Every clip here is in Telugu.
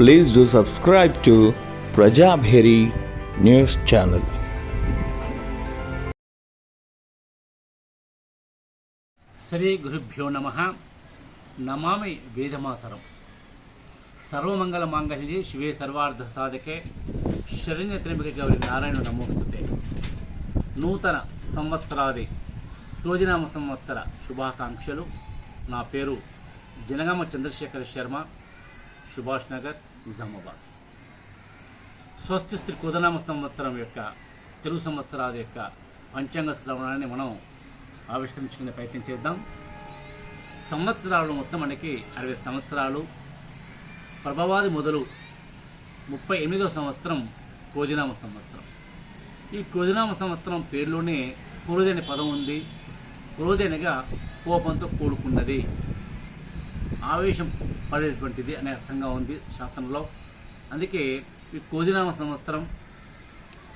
Please do subscribe to Prajabheri news channel. Shri గురుభ్యో నమ. నమామి వేదమాతరం. సర్వమంగళ మాంగళ్యే శివే సర్వార్థ సాధకే. శరణ్య త్రిమిక గౌరి నారాయణ నమోస్తుతే. నూతన సంవత్సరాది రోజునామ సంవత్సర శుభాకాంక్షలు. నా పేరు జనగామ చంద్రశేఖర్ శర్మ సుభాష్ నగర్. నిజామాబాద్. స్వస్తి స్త్రీ కుదనామ సంవత్సరం యొక్క తెలుగు సంవత్సరాల యొక్క పంచాంగ శ్రవణాన్ని మనం ఆవిష్కరించుకునే ప్రయత్నం చేద్దాం. సంవత్సరాలు మొత్తం మనకి అరవై సంవత్సరాలు. ప్రభావాది మొదలు ముప్పై ఎనిమిదో సంవత్సరం కోదినామ సంవత్సరం. ఈ క్రోధినామ సంవత్సరం పేరులోనే క్రోధి అనే పదం ఉంది. క్రోధి అనగా కోపంతో కూడుకున్నది. ఆవేశం పడేటువంటిది అనే అర్థంగా ఉంది శాస్త్రంలో అందుకే ఈ కోదినామ సంవత్సరం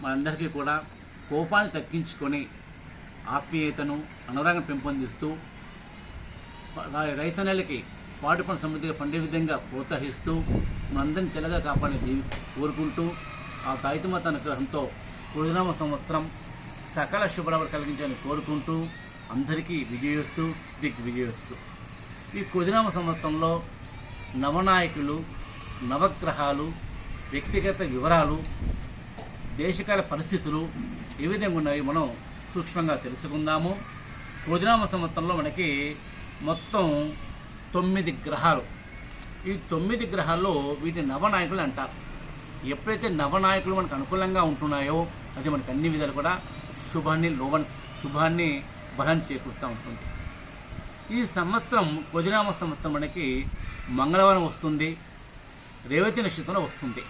మనందరికీ కూడా కోపాన్ని తగ్గించుకొని ఆత్మీయతను అనురాగం పెంపొందిస్తూ ర- రైతన్నలకి పాటు పని సమృద్ధిగా పండే విధంగా ప్రోత్సహిస్తూ మనందరిని చెల్లగా కాపాడే కోరుకుంటూ ఆ తాయితమత అనుగ్రహంతో పురునామ సంవత్సరం సకల శుభ్రవలు కలిగించాలని కోరుకుంటూ అందరికీ విజయోస్తూ దిగ్విజయోస్తూ. ఈ కుదినామ సంవత్సరంలో నవనాయకులు నవగ్రహాలు వ్యక్తిగత వివరాలు దేశకాల పరిస్థితులు ఏ విధంగా ఉన్నాయి మనం సూక్ష్మంగా తెలుసుకుందాము. భోజనామ సంవత్సరంలో మనకి మొత్తం తొమ్మిది గ్రహాలు. ఈ తొమ్మిది గ్రహాల్లో వీటిని నవనాయకులు అంటారు. ఎప్పుడైతే నవనాయకులు మనకు అనుకూలంగా ఉంటున్నాయో అది మనకు అన్ని విధాలు కూడా శుభాన్ని లోబన్ శుభాన్ని బలాన్ని చేకూరుస్తూ ఉంటుంది. ఈ సంవత్సరం కొదినామ సంవత్సరం మనకి మంగళవారం వస్తుంది రేవతి నక్షత్రం వస్తుంది.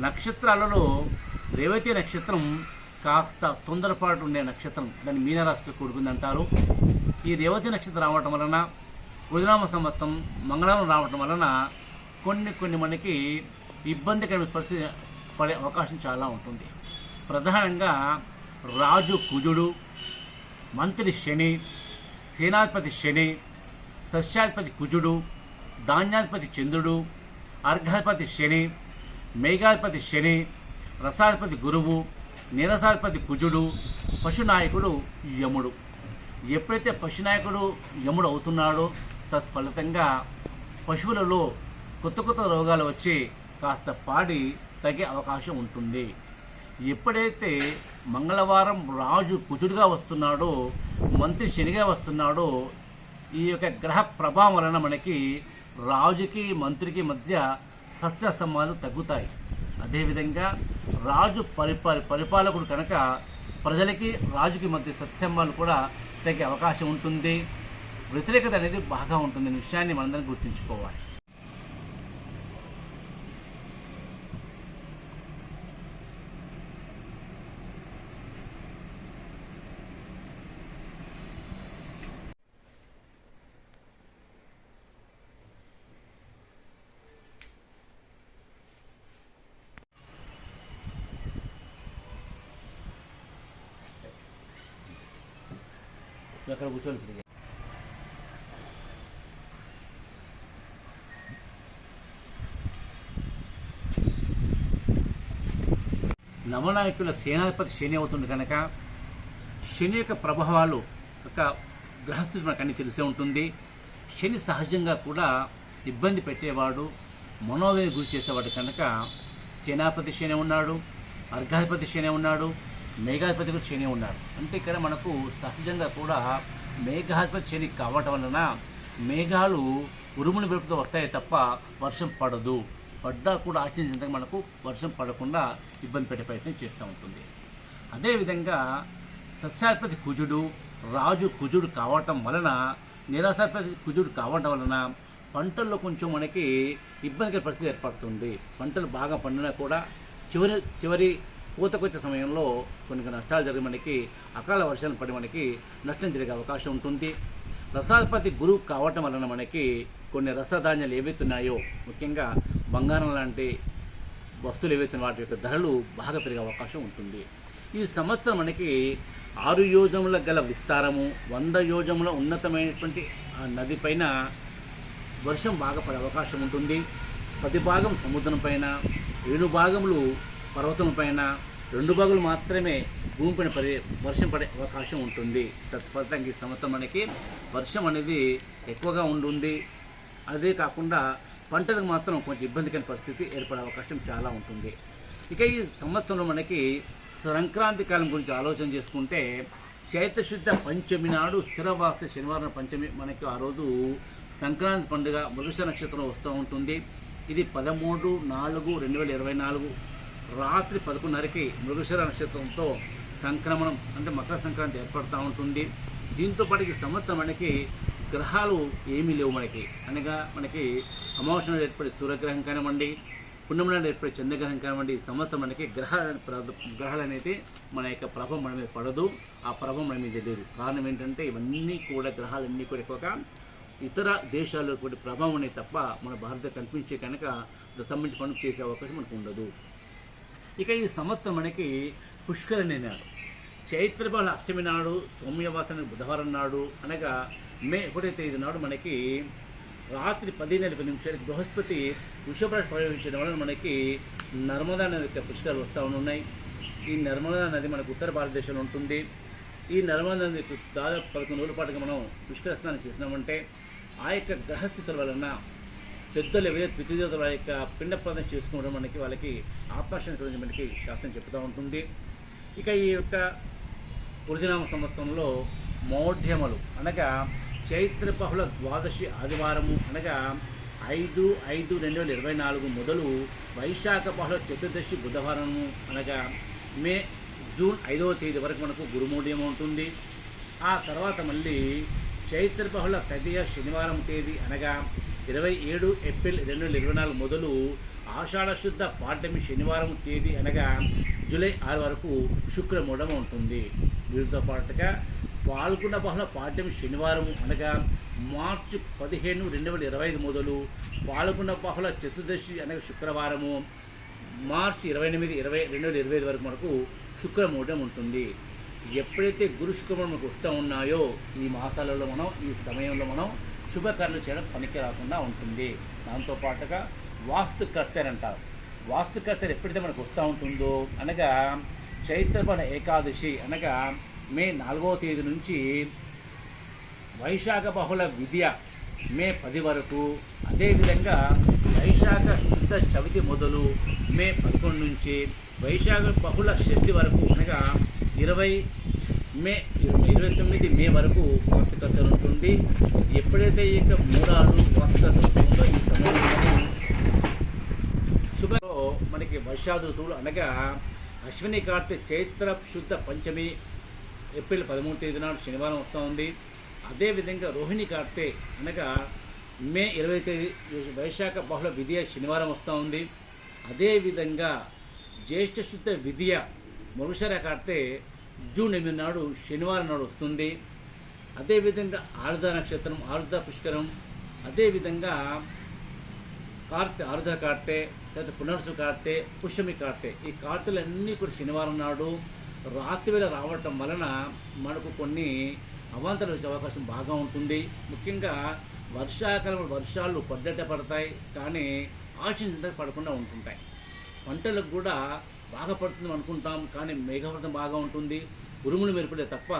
నక్షత్రాలలో రేవతి నక్షత్రం కాస్త తొందరపాటు ఉండే నక్షత్రం దాన్ని మీనరాశితో కూడుకుంది అంటారు. ఈ రేవతి నక్షత్రం రావటం వలన ఉదినామ సంవత్సరం మంగళవారం రావటం వలన కొన్ని కొన్ని మనకి ఇబ్బందికరమైన పరిస్థితి పడే అవకాశం చాలా ఉంటుంది. ప్రధానంగా రాజు కుజుడు మంత్రి శని సేనాధిపతి శని సస్యాధిపతి కుజుడు ధాన్యాధిపతి చంద్రుడు అర్ఘాధిపతి శని మేఘాధిపతి శని రసాధిపతి గురువు నీరసాధిపతి కుజుడు పశునాయకుడు యముడు. ఎప్పుడైతే పశునాయకుడు యముడు అవుతున్నాడో తత్ఫలితంగా పశువులలో కొత్త కొత్త రోగాలు వచ్చి కాస్త పాడి తగ్గే అవకాశం ఉంటుంది. ఎప్పుడైతే మంగళవారం రాజు కుజుడుగా వస్తున్నాడో మంత్రి శనిగా వస్తున్నాడో ఈ యొక్క గ్రహ ప్రభావం వలన మనకి రాజుకి మంత్రికి మధ్య సత్యస్తంభాలు తగ్గుతాయి. అదేవిధంగా రాజు పరిపాలి పరిపాలకుడు కనుక ప్రజలకి రాజుకి మధ్య సత్సంబాలు కూడా తగ్గే అవకాశం ఉంటుంది. వ్యతిరేకత అనేది బాగా ఉంటుంది విషయాన్ని మనందరం గుర్తుంచుకోవాలి. అక్కడ కూర్చొని ఇప్పుడు. నవనాయకుల సేనాధిపతి శని అవుతుంది కనుక శని యొక్క ప్రభావాలు ఒక గ్రహస్థితి మనకు అన్ని తెలిసే ఉంటుంది శని సహజంగా కూడా ఇబ్బంది పెట్టేవాడు మనోవేది గురి చేసేవాడు కనుక సేనాపతి శని ఉన్నాడు అర్ఘాధిపతి శని ఉన్నాడు మేఘాధిపతి కూడా శని ఉన్నారు. అంటే ఇక్కడ మనకు సహజంగా కూడా మేఘాధిపతి శని కావటం వలన మేఘాలు ఉరుములు వెలుపుతో వస్తాయి తప్ప వర్షం పడదు. పడ్డా కూడా ఆశించేంత మనకు వర్షం పడకుండా ఇబ్బంది పెట్టే ప్రయత్నం చేస్తూ ఉంటుంది. అదేవిధంగా సస్యాధిపతి కుజుడు రాజు కుజుడు కావటం వలన నిరాశాధిపతి కుజుడు కావటం వలన పంటల్లో కొంచెం మనకి ఇబ్బందికర పరిస్థితి ఏర్పడుతుంది. పంటలు బాగా పండినా కూడా చివరి చివరి పూతకొచ్చే సమయంలో కొన్ని కొన్ని నష్టాలు జరిగి మనకి అకాల వర్షాలు పడి మనకి నష్టం జరిగే అవకాశం ఉంటుంది. రసాధిపతి గురువు కావటం వలన మనకి కొన్ని రసధాన్యాలు ఏవైతున్నాయో ముఖ్యంగా బంగారం లాంటి వస్తువులు ఏవైతే వాటి యొక్క ధరలు బాగా పెరిగే అవకాశం ఉంటుంది. ఈ సంవత్సరం మనకి ఆరు యోజముల గల విస్తారము వంద యోజముల ఉన్నతమైనటువంటి ఆ నది పైన వర్షం బాగా పడే అవకాశం ఉంటుంది. ప్రతి భాగం సముద్రం పైన ఏడు భాగములు పర్వతం పైన రెండు భాగులు మాత్రమే భూమిపైన పడే వర్షం పడే అవకాశం ఉంటుంది. తత్ఫలితంగా ఈ సంవత్సరం మనకి వర్షం అనేది ఎక్కువగా ఉంటుంది అదే కాకుండా పంటలకు మాత్రం కొంచెం ఇబ్బందికర పరిస్థితి ఏర్పడే అవకాశం చాలా ఉంటుంది. ఇక ఈ సంవత్సరంలో మనకి సంక్రాంతి కాలం గురించి ఆలోచన చేసుకుంటే చైత్రశుద్ధ పంచమి నాడు స్థిరవార్త శనివారం పంచమి మనకి ఆ రోజు సంక్రాంతి పండుగ మృగశ నక్షత్రం వస్తూ ఉంటుంది. ఇది పదమూడు నాలుగు రెండు వేల ఇరవై నాలుగు రాత్రి పదకొండున్నరకి మృగశిర నక్షత్రంతో సంక్రమణం అంటే మకర సంక్రాంతి ఏర్పడుతూ ఉంటుంది. దీంతో పాటు సంవత్సరం మనకి గ్రహాలు ఏమీ లేవు మనకి. అనగా మనకి అమావాస్య నాడు ఏర్పడే సూర్యగ్రహం కానివ్వండి పుణ్యం నాడు ఏర్పడే చంద్రగ్రహం కానివ్వండి ఈ సంవత్సరం మనకి గ్రహాల గ్రహాలు అనేది మన యొక్క ప్రభావం మన మీద పడదు. ఆ ప్రభావం మన మీద లేదు. కారణం ఏంటంటే ఇవన్నీ కూడా గ్రహాలన్నీ కూడా ఎక్కువగా ఇతర దేశాల్లో కూడా ప్రభావం అనేది తప్ప మన భారత కనిపించే కనుక సంబంధించి పనులు చేసే అవకాశం మనకు ఉండదు. ఇక ఈ సంవత్సరం మనకి పుష్కరణి నాడు చైత్రబాల అష్టమి నాడు సోమ్యవాసన బుధవారం నాడు అనగా మే ఒకటో తేదీ నాడు మనకి రాత్రి పది నలభై నిమిషాలకి బృహస్పతి వృషభ ప్రయోగించడం వలన మనకి నర్మదా నది యొక్క పుష్కరాలు వస్తూ ఉన్నాయి. ఈ నర్మదా నది మనకు ఉత్తర భారతదేశంలో ఉంటుంది. ఈ నర్మదా నది దాదాపు పదకొండు రోజుల పాటుగా మనం పుష్కర స్నానం చేసినామంటే ఆ యొక్క గ్రహస్థితుల వలన పెద్దలు ఎవరైతే పితృదేవతల వారి యొక్క పిండ ప్రదం చేసుకోవడం మనకి వాళ్ళకి ఆపరేషన్ గురించి మనకి శాస్త్రం చెప్తూ ఉంటుంది. ఇక ఈ యొక్క పురుదినామ సంవత్సరంలో మౌఢ్యములు అనగా చైత్ర బహుళ ద్వాదశి ఆదివారము అనగా ఐదు ఐదు రెండు వేల ఇరవై నాలుగు మొదలు వైశాఖ బహుళ చతుర్దశి బుధవారము అనగా మే జూన్ ఐదవ తేదీ వరకు మనకు గురుమూఢ్యం ఉంటుంది. ఆ తర్వాత మళ్ళీ చైత్ర బహుళ తదియ శనివారం తేదీ అనగా ఇరవై ఏడు ఏప్రిల్ రెండు వేల ఇరవై నాలుగు మొదలు ఆషాఢశుద్ధ పాఠమి శనివారం తేదీ అనగా జూలై ఆరు వరకు శుక్రమూఢం ఉంటుంది. వీటితో పాటుగా పాల్గొన్న బహుళ పాడ్యమి శనివారం అనగా మార్చి పదిహేను రెండు వేల ఇరవై ఐదు మొదలు పాల్గొన్న బహుళ చతుర్దశి అనగా శుక్రవారము మార్చి ఇరవై ఎనిమిది ఇరవై రెండు వేల ఇరవై ఐదు వరకు మనకు శుక్రమూఢం ఉంటుంది. ఎప్పుడైతే గురు శుక్రములు మనకు వస్తూ ఉన్నాయో ఈ మాసాలలో మనం ఈ సమయంలో మనం శుభకర్లు చేయడం పనికి రాకుండా ఉంటుంది. దాంతో పాటుగా అంటారు. వాస్తుకర్తలు ఎప్పుడైతే మనకు వస్తూ ఉంటుందో అనగా చైత్రపడ ఏకాదశి అనగా మే నాలుగవ తేదీ నుంచి వైశాఖ బహుళ విద్య మే పది వరకు. అదేవిధంగా వైశాఖ శుద్ధ చవితి మొదలు మే పదకొండు నుంచి వైశాఖ బహుళ షష్ఠి వరకు అనగా ఇరవై మే ఇరవై తొమ్మిది మే వరకు వార్తకర్తలు ఉంటుంది. ఎప్పుడైతే ఈ యొక్క మూడాలు వార్తకర్తలు ఉంటుందో ఈ సమయంలో శుభలో మనకి వర్షాది ఋతువులు అనగా అశ్విని కార్తె చైత్ర శుద్ధ పంచమి ఏప్రిల్ పదమూడు తేదీ నాడు శనివారం వస్తూ ఉంది. అదేవిధంగా రోహిణి కార్తె అనగా మే ఇరవై తేదీ వైశాఖ బహుళ విధియ శనివారం వస్తూ ఉంది. అదేవిధంగా జ్యేష్ఠ శుద్ధ విధియ మరుసర కార్తె జూన్ ఎనిమిది నాడు శనివారం నాడు వస్తుంది. అదేవిధంగా ఆరుద నక్షత్రం ఆరుద పుష్కరం అదేవిధంగా కార్తె ఆరుద కార్తె లేదా పునర్సు కార్తె పుష్యమి కార్తె. ఈ కార్తెలన్నీ కూడా శనివారం నాడు రాత్రి వేళ రావటం వలన మనకు కొన్ని అవాంతరాలు వచ్చే అవకాశం బాగా ఉంటుంది. ముఖ్యంగా వర్షాకాలం వర్షాలు పడ్డట పడతాయి. కానీ ఆశించడానికి పడకుండా ఉంటుంటాయి. పంటలకు కూడా బాగా పడుతుంది అనుకుంటాం కానీ మేఘవర్తం బాగా ఉంటుంది. ఉరుములు మెరుపులే తప్ప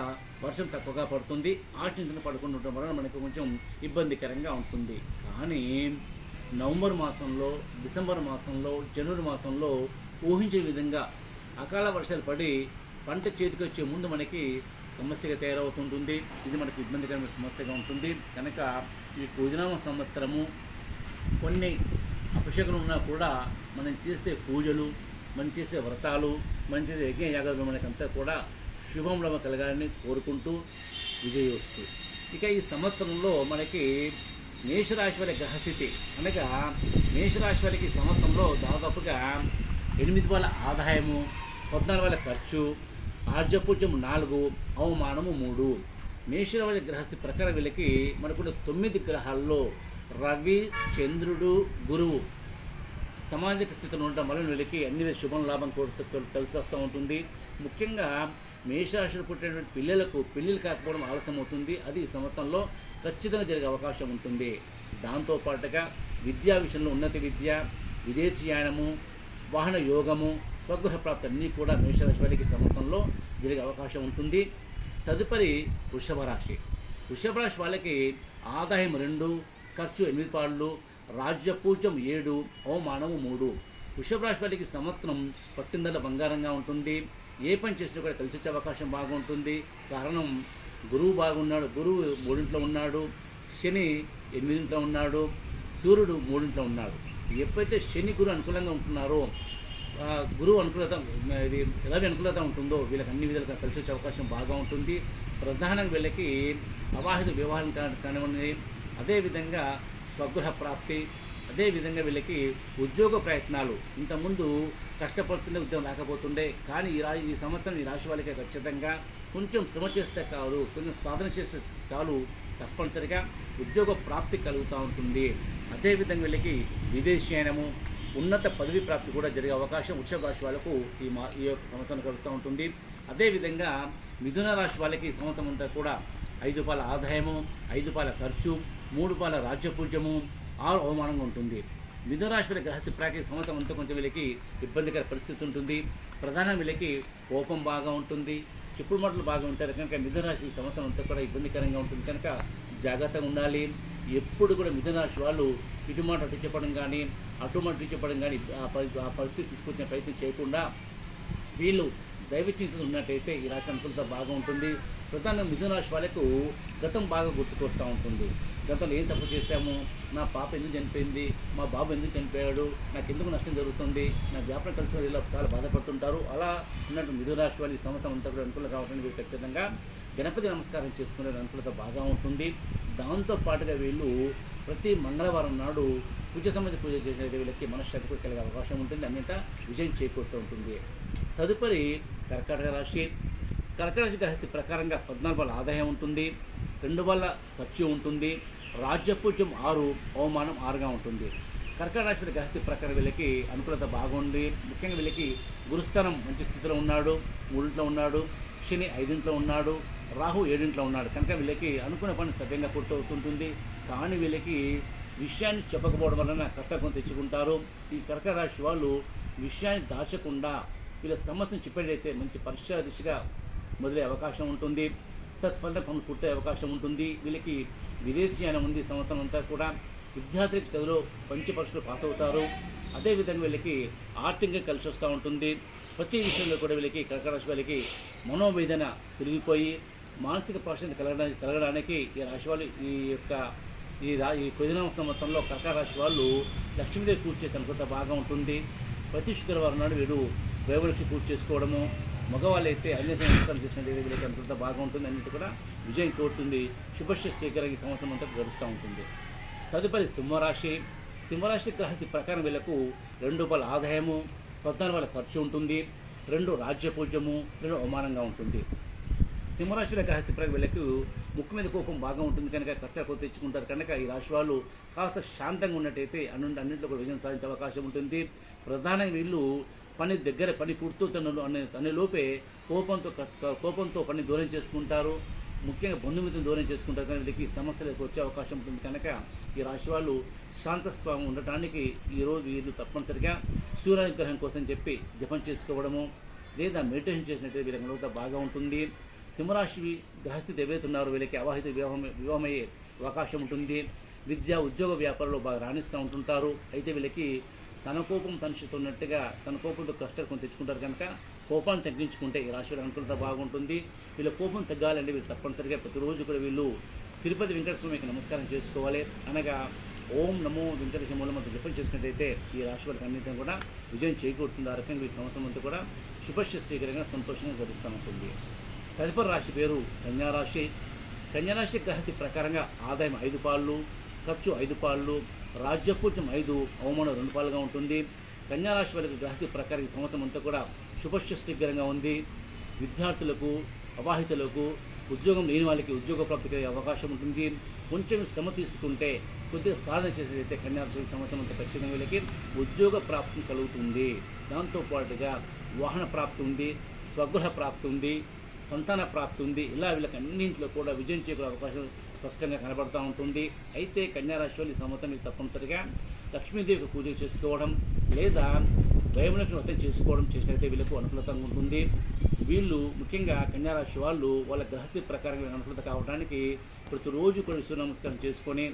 వర్షం తక్కువగా పడుతుంది. ఆశించిన పడుకుని ఉండటం వలన మనకు కొంచెం ఇబ్బందికరంగా ఉంటుంది. కానీ నవంబర్ మాసంలో డిసెంబర్ మాసంలో జనవరి మాసంలో ఊహించే విధంగా అకాల వర్షాలు పడి పంట చేతికి వచ్చే ముందు మనకి సమస్యగా తయారవుతుంటుంది. ఇది మనకి ఇబ్బందికరమైన సమస్యగా ఉంటుంది. కనుక ఈ పూజనామ సంవత్సరము కొన్ని అభిషేకం ఉన్నా కూడా మనం చేసే పూజలు మనం చేసే వ్రతాలు మనం చేసే యజ్ఞ యాగాలు మనకంతా కూడా శుభంలో కలగాలని కోరుకుంటూ విజయోస్తు. ఇక ఈ సంవత్సరంలో మనకి మేషరాశి వారి గ్రహస్థితి. అనగా మేషరాశి వారికి సంవత్సరంలో దాదాపుగా ఎనిమిది వేల ఆదాయము పద్నాలుగు వేల ఖర్చు ఆర్జపూజ్యం నాలుగు అవమానము మూడు. మేషరాశి గ్రహస్థితి ప్రకారం వీళ్ళకి మనకున్న తొమ్మిది గ్రహాల్లో రవి చంద్రుడు గురువు. సామాజిక స్థితిలో ఉండటం వలన వీళ్ళకి అన్ని శుభం లాభం కోరుతూ కలిసి వస్తూ ఉంటుంది. ముఖ్యంగా మేషరాశిలో పుట్టినటువంటి పిల్లలకు పెళ్ళిళ్ళు కాకపోవడం ఆలస్యం అవుతుంది అది ఈ సంవత్సరంలో ఖచ్చితంగా జరిగే అవకాశం ఉంటుంది. దాంతోపాటుగా విద్యా విషయంలో ఉన్నత విద్య విదేశీయానము వాహన యోగము స్వగృహ ప్రాప్తి అన్నీ కూడా మేషరాశి వారికి సంవత్సరంలో జరిగే అవకాశం ఉంటుంది. తదుపరి వృషభ రాశి. వృషభ రాశి వాళ్ళకి ఆదాయం రెండు ఖర్చు ఎనిమిది పాళ్ళు రాజ్యపూజ్యం ఏడు అవమానము మూడు. వృషభ రాశి సంవత్సరం పట్టిందల బంగారంగా ఉంటుంది. ఏ పని చేసినా కూడా కలిసి వచ్చే అవకాశం బాగుంటుంది. కారణం గురువు బాగున్నాడు గురువు మూడింట్లో ఉన్నాడు. శని ఎనిమిదింట్లో ఉన్నాడు. సూర్యుడు మూడింట్లో ఉన్నాడు. ఎప్పుడైతే శని గురు అనుకూలంగా ఉంటున్నారో గురువు అనుకూలత ఇది రవి అనుకూలత ఉంటుందో వీళ్ళకి అన్ని విధాలుగా కలిసి వచ్చే అవకాశం బాగా ఉంటుంది. ప్రధానంగా వీళ్ళకి అవాహిత వివాహం కానివ్వండి. అదేవిధంగా స్వగృహ ప్రాప్తి అదేవిధంగా వీళ్ళకి ఉద్యోగ ప్రయత్నాలు. ఇంతకుముందు కష్టపడుతుండే ఉద్యోగం రాకపోతుండే కానీ ఈ రా ఈ సంవత్సరం ఈ రాశి వాళ్ళకి ఖచ్చితంగా కొంచెం శ్రమ చేస్తే కాదు కొంచెం సాధన చేస్తే చాలు తప్పనిసరిగా ఉద్యోగ ప్రాప్తి కలుగుతూ ఉంటుంది. అదేవిధంగా వీళ్ళకి విదేశీయనము ఉన్నత పదవి ప్రాప్తి కూడా జరిగే అవకాశం వృషభ రాశి వాళ్ళకు ఈ మా ఈ యొక్క సంవత్సరం కలుస్తూ ఉంటుంది. అదేవిధంగా మిథున రాశి వాళ్ళకి సంవత్సరం అంతా కూడా ఐదు పాల ఆదాయము ఐదు పాల ఖర్చు మూడు పాల రాజ్యపూజ్యము ఆరు అవమానంగా ఉంటుంది. మిథున వాళ్ళ గ్రహస్థి ప్రాకి సంవత్సరం అంతా కొంచెం వీళ్ళకి ఇబ్బందికర పరిస్థితి ఉంటుంది. ప్రధాన వీళ్ళకి కోపం బాగా ఉంటుంది. చిప్పుడు మాటలు బాగా ఉంటారు. కనుక మిథునరాశి ఈ సంవత్సరం అంతా కూడా ఇబ్బందికరంగా ఉంటుంది. కనుక జాగ్రత్తగా ఉండాలి. ఎప్పుడు కూడా మిథునరాశి వాళ్ళు ఇటు మాట అటు చెప్పడం కానీ అటు మాట ఇటు చెప్పడం కానీ ఆ పరిస్థితి తీసుకొచ్చిన ప్రయత్నం చేయకుండా వీళ్ళు దైవ ఉన్నట్టయితే ఈ రాశి అనుకూలత బాగా ఉంటుంది. ప్రధానంగా మిథున రాశి వాళ్ళకు గతం బాగా గుర్తుకొస్తూ ఉంటుంది. గతంలో ఏం తప్పు చేశాము? నా పాప ఎందుకు చనిపోయింది? మా బాబు ఎందుకు చనిపోయాడు? నాకు ఎందుకు నష్టం జరుగుతుంది? నా వ్యాపారం కలిసి ఇలా చాలా బాధపడుతుంటారు. అలా ఉన్నట్టు మిథున రాశి వాళ్ళు ఈ సంవత్సరం అంతా కూడా అనుకూలంగా కావడానికి వీళ్ళు ఖచ్చితంగా గణపతి నమస్కారం చేసుకునే అనుకూలత బాగా ఉంటుంది. దాంతో పాటుగా వీళ్ళు ప్రతి మంగళవారం నాడు పూజ సంబంధ పూజ చేసిన వీళ్ళకి మనశ్శాంతి కూడా కలిగే అవకాశం ఉంటుంది. అన్నింటా విజయం చేకూరుతూ ఉంటుంది. తదుపరి కర్కాటక రాశి. కర్కాటక రాశి ప్రకారంగా పద్నాలుగు వాళ్ళ ఆదాయం ఉంటుంది రెండు వల్ల ఖర్చు ఉంటుంది రాజ్యపూజ్యం ఆరు అవమానం ఆరుగా ఉంటుంది. కర్కాటక రాశి గ్రహస్థి ప్రకారం వీళ్ళకి అనుకూలత బాగుంది. ముఖ్యంగా వీళ్ళకి గురుస్థానం మంచి స్థితిలో ఉన్నాడు మూడింట్లో ఉన్నాడు శని ఐదింట్లో ఉన్నాడు రాహు ఏడింట్లో ఉన్నాడు. కనుక వీళ్ళకి అనుకున్న పని సవ్యంగా పూర్తవుతుంటుంది. కానీ వీళ్ళకి విషయాన్ని చెప్పకపోవడం వలన కష్టం తెచ్చుకుంటారు. ఈ కర్కాటక రాశి వాళ్ళు విషయాన్ని దాచకుండా వీళ్ళ సమస్యను చెప్పేటైతే మంచి పరిష్కార దిశగా మొదలయ్యే అవకాశం ఉంటుంది. తత్ఫలితం పనులు పూర్తయ్యే అవకాశం ఉంటుంది. వీళ్ళకి విదేశీయానం ఉంది. సంవత్సరం అంతా కూడా విద్యార్థి చదువులో మంచి పరీక్షలు పాస్ అవుతారు. అదేవిధంగా వీళ్ళకి ఆర్థికంగా కలిసి వస్తూ ఉంటుంది. ప్రతి విషయంలో కూడా వీళ్ళకి కర్కరాశి వాళ్ళకి మనోవేదన తిరిగిపోయి మానసిక పరిస్థితి కలగడానికి కలగడానికి ఈ రాశి వాళ్ళు ఈ యొక్క ఈ రా ఈ కొద్దిన మొత్తంలో కర్కాటక రాశి వాళ్ళు లక్ష్మీదేవి పూజ చేసే అనుకుంత బాగా ఉంటుంది. ప్రతి శుక్రవారం నాడు వీడు దైవలక్ష్మి పూజ చేసుకోవడము మగవాళ్ళు అయితే అన్ని సంవత్సరాలు చేసిన వీళ్ళకి అంతంత బాగుంటుంది అన్నిటి కూడా విజయం కోరుతుంది. శుభశ్రీ స్వీకరణ ఈ సంవత్సరం అంతా గడుస్తూ ఉంటుంది. తదుపరి సింహరాశి. సింహరాశి గ్రహస్థి ప్రకారం వీళ్ళకు రెండు రూపాయల ఆదాయము పద్నాలుగు వేల ఖర్చు ఉంటుంది. రెండు రాజ్య పూజ్యము రెండు అవమానంగా ఉంటుంది. సింహరాశిలో గ్రహస్థి ప్రకారం వీళ్ళకు ముక్కు మీద కోపం బాగా ఉంటుంది కనుక కష్టాలు కొత్త తెచ్చుకుంటారు కనుక ఈ రాశి వాళ్ళు కాస్త శాంతంగా ఉన్నట్టయితే అన్ని అన్నింటిలో కూడా విజయం సాధించే అవకాశం ఉంటుంది. ప్రధానంగా వీళ్ళు పని దగ్గర పని పూర్తవుతున్న అనే అనే లోపే కోపంతో కోపంతో పని దూరం చేసుకుంటారు. ముఖ్యంగా బంధుమిత్రులు దూరం చేసుకుంటారు. కానీ వీళ్ళకి సమస్యలు వచ్చే అవకాశం ఉంటుంది. కనుక ఈ రాశి వాళ్ళు శాంతస్వామి ఉండటానికి ఈరోజు వీళ్ళు తప్పనిసరిగా సూర్యానుగ్రహం కోసం చెప్పి జపం చేసుకోవడము లేదా మెడిటేషన్ చేసినట్టు వీళ్ళకి అనుభూత బాగా ఉంటుంది. సింహరాశి గ్రహస్థితి ఏవైతే ఉన్నారో వీళ్ళకి అవాహిత వివాహం వివాహమయ్యే అవకాశం ఉంటుంది. విద్య ఉద్యోగ వ్యాపారంలో బాగా రాణిస్తూ ఉంటుంటారు. అయితే వీళ్ళకి తన కోపం తనిస్తున్నట్టుగా తన కోపంతో కష్టాలు కొంత తెచ్చుకుంటారు కనుక కోపాన్ని తగ్గించుకుంటే ఈ రాశిలో అనుకూలత బాగుంటుంది. వీళ్ళ కోపం తగ్గాలంటే వీళ్ళు తప్పనిసరిగా ప్రతిరోజు కూడా వీళ్ళు తిరుపతి వెంకటస్వామికి నమస్కారం చేసుకోవాలి. అనగా ఓం నమో వెంకటేశ్వర మూలమంతా జపం చేసినట్టయితే ఈ రాశి వారికి అన్నింటినీ కూడా విజయం చేకూరుతుంది. ఆ రకంగా ఈ సంవత్సరం అంతా కూడా శుభశ్య స్వీకరంగా సంతోషంగా గడుస్తూ ఉంటుంది. తదుపరి రాశి పేరు కన్యారాశి. కన్యారాశి గ్రహతి ప్రకారంగా ఆదాయం ఐదు పాళ్ళు ఖర్చు ఐదు పాళ్ళు రాజ్యపూజ్యం ఐదు అవమానం రెండు పాలుగా ఉంటుంది. కన్యారాశి వారికి గ్రహస్థి ప్రకారం ఈ సంవత్సరం అంతా కూడా శుభశ్య ఉంది. విద్యార్థులకు అవాహితులకు ఉద్యోగం లేని వాళ్ళకి ఉద్యోగ ప్రాప్తికి అవకాశం ఉంటుంది. కొంచెం శ్రమ తీసుకుంటే కొద్దిగా సాధన చేసేదైతే కన్యారాశి సంవత్సరం అంతా ఖచ్చితంగా వీళ్ళకి ఉద్యోగ ప్రాప్తి కలుగుతుంది. దాంతోపాటుగా వాహన ప్రాప్తి ఉంది స్వగృహ ప్రాప్తి ఉంది సంతాన ప్రాప్తి ఉంది. ఇలా వీళ్ళకి అన్నింటిలో కూడా విజయం చేకూరే అవకాశం స్పష్టంగా కనబడుతూ ఉంటుంది. అయితే కన్యారాశి వాళ్ళు ఈ సంవత్సరం తప్పనిసరిగా లక్ష్మీదేవికి పూజ చేసుకోవడం లేదా దైవలక్ష్మి వ్రతం చేసుకోవడం చేసినట్లయితే వీళ్ళకు అనుకూలతంగా ఉంటుంది. వీళ్ళు ముఖ్యంగా కన్యారాశి వాళ్ళు వాళ్ళ గ్రహస్థితి ప్రకారం అనుకూలత కావడానికి ప్రతిరోజు కూడా సూర్య నమస్కారం చేసుకొని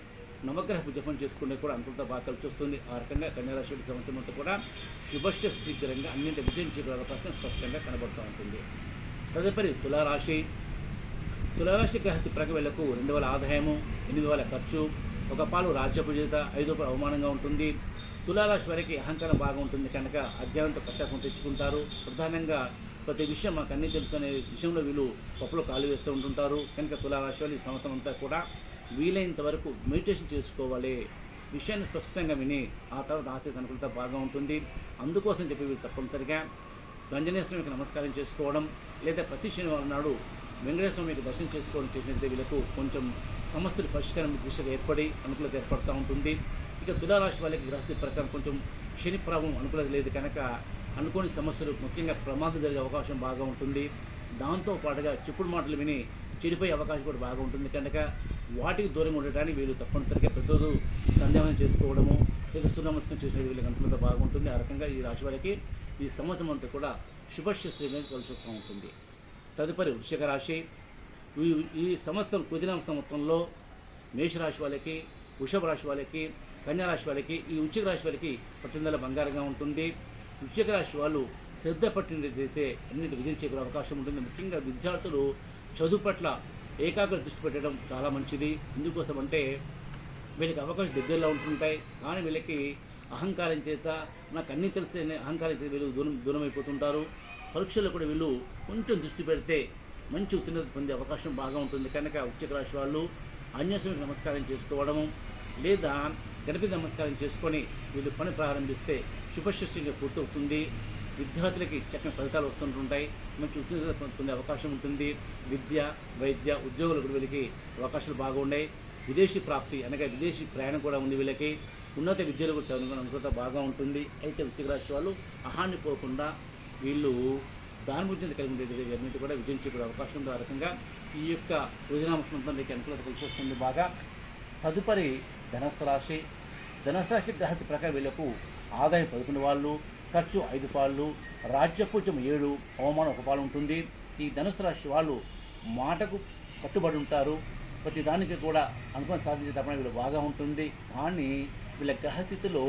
నవగ్రహ జపం చేసుకునే కూడా అనుకూలత బాగా కలిసి వస్తుంది ఆ రకంగా కన్యారాశి వారి సంవత్సరం అంతా కూడా శుభశ్య శీఘ్రంగా అన్నింటి విజయం చేయగల ప్రశ్న స్పష్టంగా కనబడుతూ ఉంటుంది. తదుపరి తులారాశి. తులారాశి గ్రహతి ప్రకవేళ్ళకు రెండు వేల ఆదాయము ఎనిమిది వేల ఖర్చు ఒక పాలు రాజ్యపు జీత ఐదు రూపాయలు అవమానంగా ఉంటుంది. తులారాశి వారికి అహంకారం బాగా ఉంటుంది కనుక అజ్ఞానంతో కట్టకుండా తెచ్చుకుంటారు. ప్రధానంగా ప్రతి విషయం మాకు అన్ని తెలుసు అనే విషయంలో వీళ్ళు పప్పులో కాలు వేస్తూ ఉంటుంటారు. కనుక తులారాశి వాళ్ళు ఈ సంవత్సరం అంతా కూడా వీలైనంత వరకు మెడిటేషన్ చేసుకోవాలి. విషయాన్ని స్పష్టంగా విని ఆ తర్వాత ఆశిస్ అనుకూలత బాగా ఉంటుంది. అందుకోసం చెప్పి వీళ్ళు తప్పనిసరిగా ఆంజనేయస్వామికి నమస్కారం చేసుకోవడం లేదా ప్రతి శనివారం నాడు వెంకటేశ్వర దర్శనం చేసుకోవడం చేసినట్లయితే వీళ్ళకు కొంచెం సమస్యలు పరిష్కారం దిశగా ఏర్పడి అనుకూలత ఏర్పడుతూ ఉంటుంది. ఇక తులారాశి వాళ్ళకి గ్రహస్థితి ప్రకారం కొంచెం శని ప్రభావం అనుకూలత లేదు కనుక అనుకోని సమస్యలు ముఖ్యంగా ప్రమాదం జరిగే అవకాశం బాగా ఉంటుంది. దాంతో పాటుగా చెప్పుడు మాటలు విని చెడిపోయే అవకాశం కూడా బాగా ఉంటుంది కనుక వాటికి దూరంగా ఉండటానికి వీళ్ళు తప్పనిసరిగా ప్రతిరోజు సంధ్యావనం చేసుకోవడము లేదా సూర్యనమస్కారం చేసిన వీళ్ళకి అనుకూలత బాగుంటుంది. ఆ రకంగా ఈ రాశి వారికి ఈ సంవత్సరం అంతా కూడా శుభశ్రీగా కలిసి వస్తూ ఉంటుంది. తదుపరి వృషిక రాశి. ఈ సంవత్సరం కుదిరాం సంవత్సరంలో మేషరాశి వాళ్ళకి వృషభ రాశి వాళ్ళకి కన్యా రాశి వాళ్ళకి ఈ వృశ్చిక రాశి వాళ్ళకి పట్టుదల బంగారంగా ఉంటుంది. వృశ్చిక రాశి వాళ్ళు శ్రద్ధ పట్టినట్లయితే అన్నింటి విజయం చేకూరే అవకాశం ఉంటుంది. ముఖ్యంగా విద్యార్థులు చదువు పట్ల ఏకాగ్రత దృష్టి పెట్టడం చాలా మంచిది. ఎందుకోసం అంటే వీళ్ళకి అవకాశం దగ్గరలో ఉంటుంటాయి. కానీ వీళ్ళకి అహంకారం చేత నాకు అన్నీ తెలిసి అహంకారం చేత వీళ్ళు దూరం దూరం అయిపోతుంటారు పరీక్షల్లో కూడా వీళ్ళు కొంచెం దృష్టి పెడితే మంచి ఉత్తీర్ణత పొందే అవకాశం బాగా ఉంటుంది. కనుక వృశ్చిక రాశి వాళ్ళు అన్యస్వామికి నమస్కారం చేసుకోవడము లేదా గణపతి నమస్కారం చేసుకొని వీళ్ళు పని ప్రారంభిస్తే శుభశస్యంగా పూర్తవుతుంది. విద్యార్థులకి చక్కని ఫలితాలు వస్తుంటుంటాయి. మంచి ఉత్తీర్ణత పొందే అవకాశం ఉంటుంది. విద్య వైద్య ఉద్యోగులకు కూడా వీళ్ళకి అవకాశాలు బాగున్నాయి. విదేశీ ప్రాప్తి అనగా విదేశీ ప్రయాణం కూడా ఉంది వీళ్ళకి. ఉన్నత విద్యలు కూడా చదువుకునే బాగా ఉంటుంది. అయితే వృశ్చిక రాశి వాళ్ళు అహాన్ని పోకుండా వీళ్ళు దాని గురించి కలిగి ఉండేది కూడా విజయం చూపే అవకాశం ఉంది ఆ రకంగా ఈ యొక్క యోజనాంశంతో అనుకూలత కలిసి వస్తుంది బాగా. తదుపరి ధనస్థ రాశి. ధనస్థ రాశి గ్రహతి ప్రకారం వీళ్ళకు ఆదాయం పదకొండు వాళ్ళు ఖర్చు ఐదు పాళ్ళు రాజ్యపూజ్యం ఏడు అవమానం ఒక పాలు ఉంటుంది. ఈ ధనుసు రాశి వాళ్ళు మాటకు కట్టుబడి ఉంటారు. ప్రతి దానికి కూడా అనుకుని సాధించే తప్పన వీళ్ళు బాగా ఉంటుంది. కానీ వీళ్ళ గ్రహస్థితిలో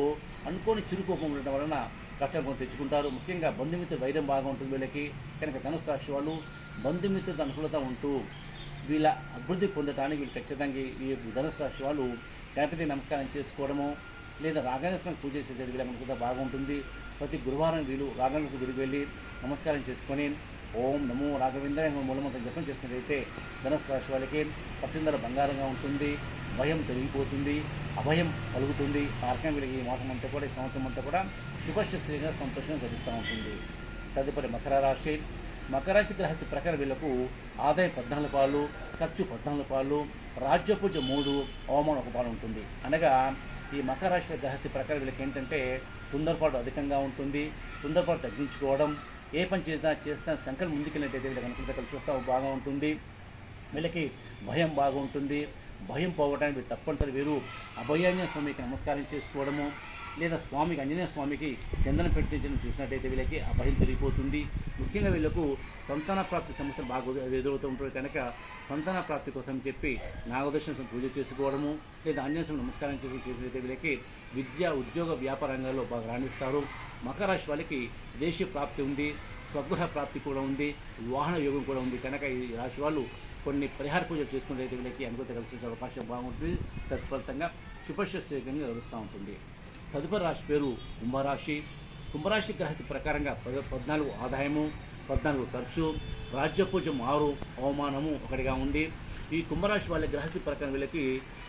అనుకోని చిరుకోపం ఉండటం వలన కష్టం తెచ్చుకుంటారు. ముఖ్యంగా బంధుమిత్ర వైద్యం బాగా ఉంటుంది వీళ్ళకి. కనుక ధనుసు రాశి వాళ్ళు బంధుమిత్రుల అనుకూలత ఉంటూ వీళ్ళ అభివృద్ధి పొందడానికి వీళ్ళు ఖచ్చితంగా ఈ ధనుసు రాశి వాళ్ళు గణపతి నమస్కారం చేసుకోవడము లేదా రాగానేశ్వరం పూజ చేసేది వీళ్ళ అనుకూలత బాగుంటుంది. ప్రతి గురువారం వీళ్ళు రాగానేశ్వరం గుడికి వెళ్ళి నమస్కారం చేసుకొని ఓం నమో రాఘవేంద్ర మూలమంత్రం జపం చేసినట్లయితే ధనస్సు రాశి వాళ్ళకి పట్టిందర బంగారంగా ఉంటుంది భయం తొలగిపోతుంది అభయం కలుగుతుంది. ఆ వీళ్ళకి ఈ మాసం అంతా కూడా ఈ సంవత్సరం అంతా కూడా శుభశ్రీగా సంతోషంగా గడుస్తూ ఉంటుంది. తదుపరి మకర రాశి. మకర రాశి గ్రహస్థి ప్రకారం వీళ్ళకు ఆదాయం పద్నాలుగు పాలు ఖర్చు పద్నాలుగు పాలు రాజ్యపూజ మూడు అవమానం ఒక పాలు ఉంటుంది. అనగా ఈ మకర రాశి గ్రహస్థి ప్రకారం వీళ్ళకి ఏంటంటే తొందరపాటు అధికంగా ఉంటుంది. తొందరపాటు తగ్గించుకోవడం ఏ పని చేసినా చేసినా సంకల్పం ముందుకెళ్ళినట్టయితే వీళ్ళకి అనుకుంటే కలిసి బాగా ఉంటుంది. వీళ్ళకి భయం బాగుంటుంది. భయం పోవడానికి తప్పనిసరి వీరు. అభయాన్య స్వామికి నమస్కారం చేసుకోవడము లేదా స్వామికి ఆంజనేయ స్వామికి చందనం పెట్టించడం చూసినట్టయితే వీళ్ళకి ఆ పెరిగిపోతుంది. ముఖ్యంగా వీళ్ళకు సంతాన ప్రాప్తి సమస్యలు బాగా ఎదురవుతూ ఉంటుంది. కనుక సంతాన ప్రాప్తి కోసం చెప్పి నాగదర్శనం పూజ చేసుకోవడము లేదా ఆంజనేయ స్వామి నమస్కారం చేసుకుని చేసినట్లయితే వీళ్ళకి విద్య ఉద్యోగ వ్యాపార రంగాల్లో బాగా రాణిస్తారు. మకర రాశి వాళ్ళకి దేశ ప్రాప్తి ఉంది స్వగృహ ప్రాప్తి కూడా ఉంది వాహన యోగం కూడా ఉంది. కనుక ఈ రాశి వాళ్ళు కొన్ని పరిహార పూజలు చేసుకునే వీళ్ళకి అనుకూలత కలిసే అవకాశం బాగుంటుంది. తత్ఫలితంగా శుభశ్రేకంగా గడుస్తూ ఉంటుంది. తదుపరి రాశి పేరు కుంభరాశి. కుంభరాశి గ్రహతి ప్రకారంగా పద పద్నాలుగు ఆదాయము పద్నాలుగు ఖర్చు రాజ్యపూజం ఆరు అవమానము ఒకటిగా ఉంది. ఈ కుంభరాశి వాళ్ళ గ్రహస్థి ప్రకారం వీళ్ళకి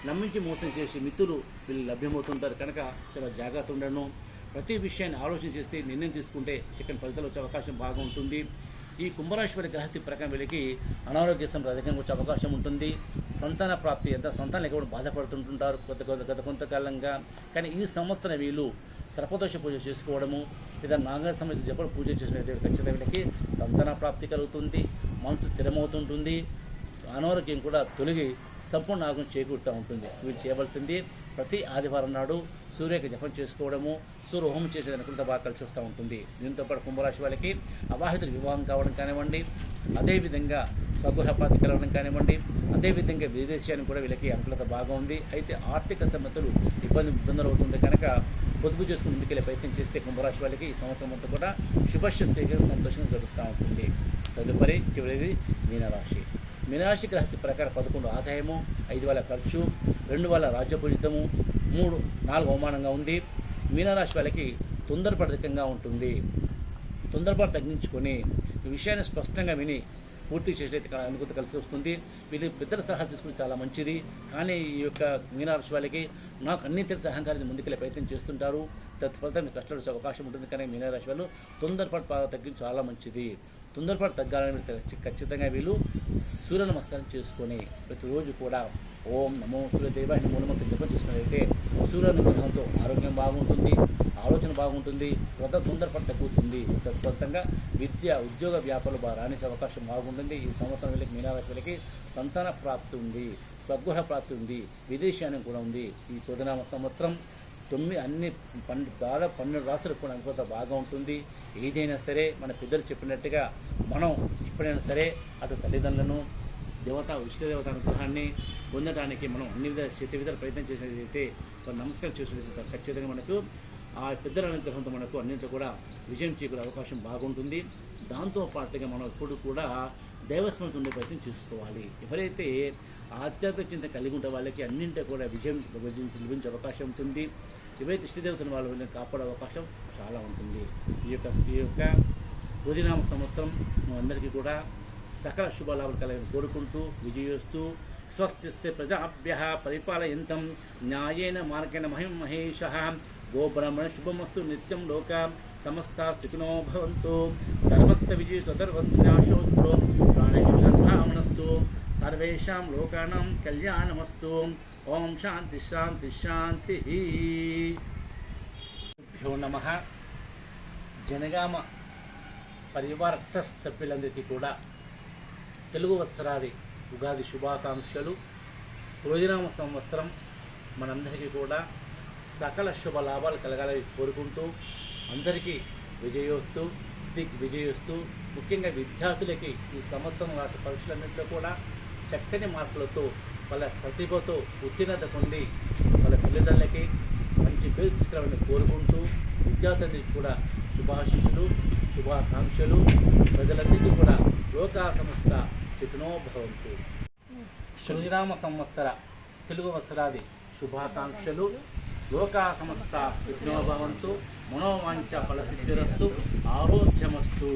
నమ్మించి మోసం చేసే మిత్రులు వీళ్ళు లభ్యమవుతుంటారు. కనుక చాలా జాగ్రత్త ఉండను ప్రతి విషయాన్ని ఆలోచన చేస్తే నిర్ణయం తీసుకుంటే చికెన్ ఫలితాలు వచ్చే అవకాశం బాగా ఉంటుంది ఈ కుంభరాశి గ్రహస్థి ప్రకారం వీళ్ళకి అనారోగ్య సమస్యలు అధికంగా వచ్చే అవకాశం ఉంటుంది. సంతాన ప్రాప్తి ఎంత? సంతానం లేక కూడా బాధపడుతుంటుంటారు. కొత్త కొత్త గత కొంతకాలంగా. కానీ ఈ సంవత్సరం వీళ్ళు సర్పదోష పూజ చేసుకోవడము లేదా నాగ సమస్య చెప్పడం పూజ చేసినటువంటి ఖచ్చితంగా వీళ్ళకి సంతాన ప్రాప్తి కలుగుతుంది. మనసు స్థిరమవుతుంటుంది. అనారోగ్యం కూడా తొలగి సంపూర్ణ నాగం చేకూరుతూ ఉంటుంది. వీళ్ళు చేయవలసింది ప్రతి ఆదివారం నాడు సూర్యకి జపం చేసుకోవడము సూర్య హోమం చేసేది అనుకుంటే బాగా కలిసి వస్తూ ఉంటుంది. దీంతో పాటు కుంభరాశి వాళ్ళకి అవాహితులు వివాహం కావడం కానివ్వండి అదేవిధంగా స్వగృహపాతి కలవడం కానివ్వండి అదేవిధంగా విదేశానికి కూడా వీళ్ళకి అనుకూలత బాగా ఉంది. అయితే ఆర్థిక సమస్యలు ఇబ్బంది ఇబ్బందులు అవుతుంది కనుక పొదుపు చేసుకుని ముందుకెళ్ళే ప్రయత్నం చేస్తే కుంభరాశి వాళ్ళకి ఈ సంవత్సరం అంతా కూడా శుభశ్య సంతోషంగా జరుగుతూ ఉంటుంది. తదుపరి చివరిది మీనరాశి. మీనరాశి గ్రహస్థి ప్రకారం పదకొండు ఆదాయము ఐదు వేల ఖర్చు రెండు వాళ్ళ రాజ్యపూజితము మూడు నాలుగు అవమానంగా ఉంది. మీనరాశి వాళ్ళకి తొందరపడితంగా ఉంటుంది. తొందరపాటు తగ్గించుకొని విషయాన్ని స్పష్టంగా విని పూర్తి చేసేది అనుకూత కలిసి వస్తుంది. వీళ్ళు పెద్దల సలహా తీసుకుని చాలా మంచిది. కానీ ఈ యొక్క మీనరాశి వాళ్ళకి నాకు అన్ని తెలిసి అహంకారాన్ని ముందుకెళ్ళే ప్రయత్నం చేస్తుంటారు. తత్ఫలితం మీకు కష్టాలు అవకాశం ఉంటుంది. కానీ మీనరాశి వాళ్ళు తొందరపాటు బాగా తగ్గించి చాలా మంచిది. తొందరపాటు తగ్గాలని ఖచ్చితంగా వీళ్ళు సూర్య నమస్కారం చేసుకొని ప్రతిరోజు కూడా ఓం నమో సూర్యదేవ అని జపం చేసుకున్నట్లయితే సూర్య నిగ్రహంతో ఆరోగ్యం బాగుంటుంది ఆలోచన బాగుంటుంది వ్రత తొందరపడి తగ్గుతుంది తత్ఫలితంగా విద్య ఉద్యోగ వ్యాపారాలు బాగా రాణించే అవకాశం బాగుంటుంది. ఈ సంవత్సరం వెళ్ళి మీనరాశి సంతాన ప్రాప్తి ఉంది స్వగృహ ప్రాప్తి ఉంది విదేశానికి కూడా ఉంది. ఈ తొలినామ సంవత్సరం తొమ్మిది అన్ని పన్నెండు దాదాపు పన్నెండు రాష్ట్రాలకు కూడా అనుకూలత బాగా ఉంటుంది. ఏదైనా సరే మన పెద్దలు చెప్పినట్టుగా మనం ఎప్పుడైనా సరే అటు తల్లిదండ్రులను దేవత ఇష్టదేవత అనుగ్రహాన్ని పొందడానికి మనం అన్ని విధ శక్తి విధాల ప్రయత్నం చేసినట్లయితే వారు నమస్కారం చేసినట్లయితే ఖచ్చితంగా మనకు ఆ పెద్దల అనుగ్రహంతో మనకు అన్నింటి కూడా విజయం చేకూరే అవకాశం బాగుంటుంది. దాంతో పాటుగా మనం ఎప్పుడు కూడా దైవస్మృతి ఉండే ప్రయత్నం చేసుకోవాలి. ఎవరైతే ఆధ్యాత్మిక చింతన కలిగి ఉంటే వాళ్ళకి అన్నింటి కూడా విజయం లభించే అవకాశం ఉంటుంది. ఎవరైతే ఇష్టదేవతను వాళ్ళ వీళ్ళని కాపాడే అవకాశం చాలా ఉంటుంది. ఈ యొక్క ఈ యొక్క పుదినామ సంవత్సరం అందరికీ కూడా సకల శుభలాభాలు కలగని కోరుకుంటూ విజయోస్తూ స్వస్తిస్తే ప్రజాభ్య పరిపాలయంతం న్యాయేన మార్గేణ మహిం మహేష గోబ్రాహ్మణ శుభమస్తు నిత్యం లోక సమస్త స్థితినో భవంతు. ధర్మస్థ విజయ స్వధర్మస్యాశోత్రో ప్రాణేషు సద్భావనస్తు సర్వేషాం లోకానాం కళ్యాణమస్తు. ఓం శాంతి శాంతి శాంతి. భ్యో నమ. జనగామ పరివార ట్రస్ట్ సభ్యులందరికీ కూడా తెలుగు వస్త్రాది ఉగాది శుభాకాంక్షలు. రోజునామ సంవత్సరం మనందరికీ కూడా సకల శుభ లాభాలు కలగాలని కోరుకుంటూ అందరికీ విజయోస్తు దిగ్ విజయోస్తూ. ముఖ్యంగా విద్యార్థులకి ఈ సంవత్సరం రాసే పరీక్షలన్నింటిలో కూడా చక్కని మార్కులతో వాళ్ళ ప్రతిభతో ఉత్తీర్ణత పొంది వాళ్ళ తల్లిదండ్రులకి మంచి పేరు తీసుకురావాలని కోరుకుంటూ విద్యార్థులకి కూడా శుభాశిషులు శుభాకాంక్షలు. ప్రజలందరికీ కూడా లోకా సంస్థ సుఖినో భవంతు. శ్రీరామ సంవత్సర తెలుగు వస్త్రాది శుభాకాంక్షలు. లోకా సంస్థ సుఖినో భవంతు. మనోవాంఛ ఫలసిద్ధిరస్తు. ఆరోగ్యమస్తు.